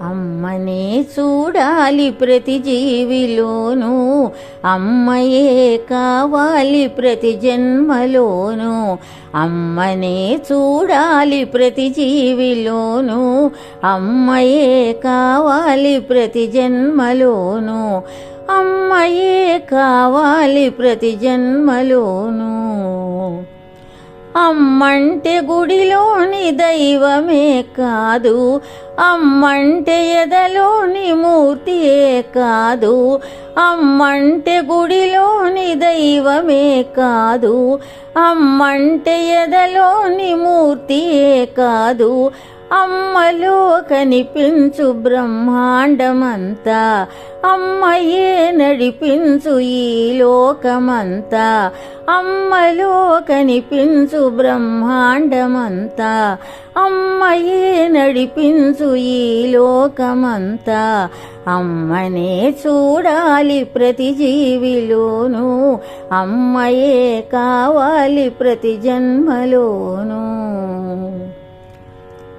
అమ్మనే చూడాలి ప్రతి జీవిలోను. అమ్మయే కావాలి ప్రతి జన్మలోను. అమ్మనే చూడాలి ప్రతి జీవిలోను. అమ్మయే కావాలి ప్రతి జన్మలోను. అమ్మయే కావాలి ప్రతి జన్మలోను. అమ్మంటే గుడిలోని దైవమే కాదు. అమ్మంటే ఎదలోని మూర్తియే కాదు. అమ్మంటే గుడిలోని దైవమే కాదు. అమ్మంటే ఎదలోని మూర్తియే కాదు. అమ్మలో కనిపించు బ్రహ్మాండమంతా అమ్మయే నడిపించు ఈ లోకమంతా అమ్మలో కనిపించు బ్రహ్మాండమంతా అమ్మయే నడిపించు ఈ లోకమంతా. అమ్మనే చూడాలి ప్రతి జీవిలోను అమ్మయే కావాలి ప్రతి జన్మలోను.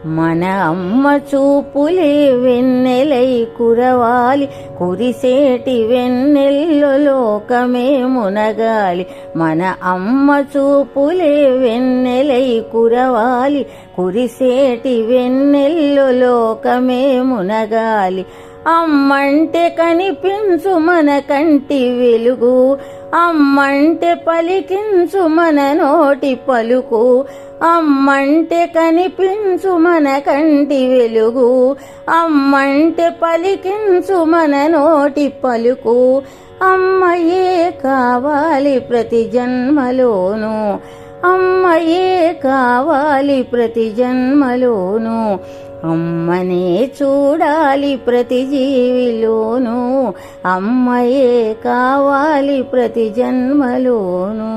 మన అమ్మ చూపులే వెన్నెలై కురవాలి. కురిసేటి వెన్నెల్లో లోకమే మునగాలి. మన అమ్మ చూపులే వెన్నెలై కురవాలి. కురిసేటి వెన్నెల్లో లోకమే మునగాలి. అమ్మంటే కనిపించు మన కంటి వెలుగు. అమ్మంటే పలికించు మన నోటి పలుకు. అమ్మంటే కనిపించు మన కంటి వెలుగు. అమ్మంటే పలికించు మన నోటి పలుకు. అమ్మయే కావాలి ప్రతి జన్మలోను. అమ్మయే కావాలి ప్రతి జన్మలోనూ. అమ్మనే చూడాలి ప్రతి జీవిలోను. అమ్మయే కావాలి ప్రతి జన్మలోను.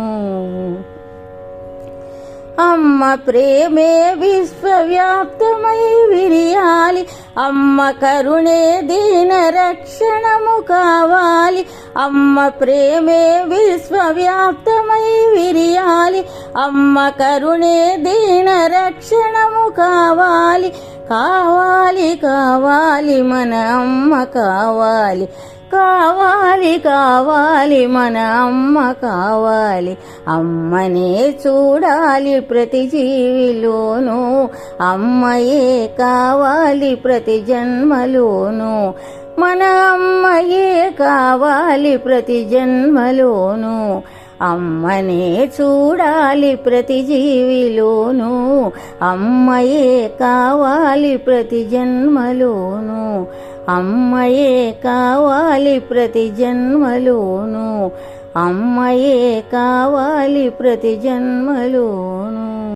అమ్మ ప్రేమే విశ్వవ్యాప్తమై విరియాలి. అమ్మ కరుణే దీన రక్షణము కావాలి. అమ్మ ప్రేమే విశ్వవ్యాప్తమై విరియాలి. అమ్మ కరుణే దీన రక్షణము కావాలి. కావాలి కావాలి మన అమ్మ కావాలి. కావాలి కావాలి మన అమ్మ కావాలి. అమ్మనే చూడాలి ప్రతి జీవిలోను. అమ్మయే కావాలి ప్రతి జన్మలోను. మన అమ్మయే కావాలి ప్రతి జన్మలోను. అమ్మనే చూడాలి ప్రతి జీవిలోనూ. అమ్మయే కావాలి ప్రతి జన్మలోనూ. అమ్మయే కావాలి ప్రతి జన్మలోనూ. అమ్మయే కావాలి ప్రతి జన్మలోనూ.